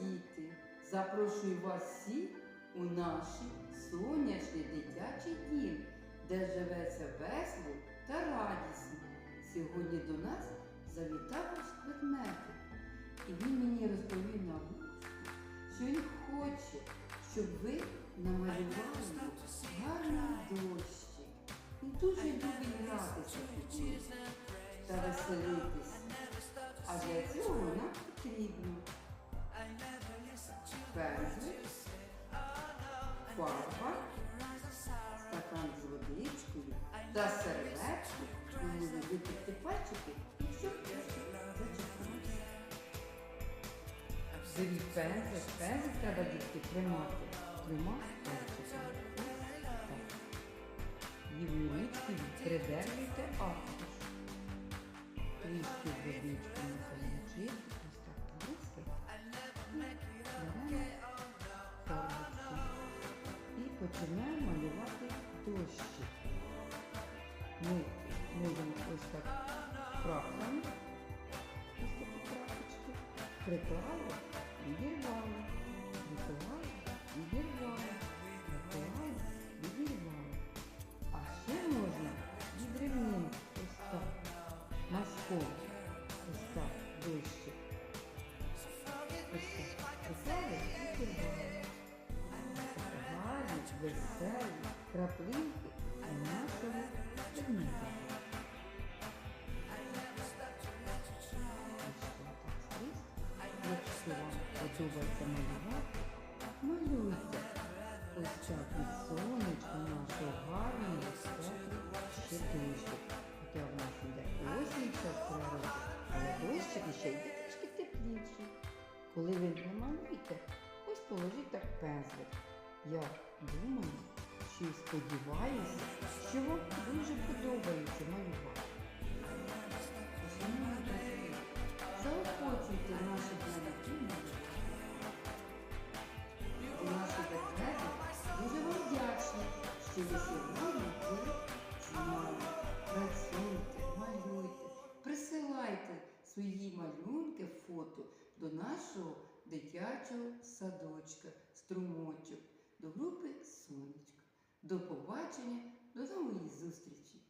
діти! Запрошую вас всіх у наш сонячний дитячий дім, де живеться весело та радісно. Сьогодні до нас завітав ведмедик, і він мені розповів на вулиці, що він хоче, щоб ви намалювали гарний дощик. Він дуже любить гратися тут та веселитися. А для цього нам потрібно пензлик, фарба, стакан з водичкою та серветку, і витерти пальчики і щоб зачекати. Беріть пензлик, пензлик треба дітки тримати. Пальчиками. Ось так. Лівою ручкою придержуйте аркуш. Трішки І починаємо малювати дощик. Ми можемо ось так крапками. Ось такі крапочки. Приклали, і Приклали, веселі краплинки нашого ведмедя. Якщо вам подобається малювати, малюйте. Ось так від сонечка нашого гарного дощик. Хоча в нас іде осінь час природи, але дощик ще йде трішки тепліший. Коли ви намалюєте, ось положіть так пензлик. Я думаю, що і сподіваюся, що вам дуже подобається малювати. Заохочуйте наші. І наші батьки дуже вам вдячні, що ви сьогодні були з. Працюйте, малюйте, присилайте свої малюнки, фото до нашого дитячого садочка, струмочок, до групи Сонечка. До побачення, до нової зустрічі!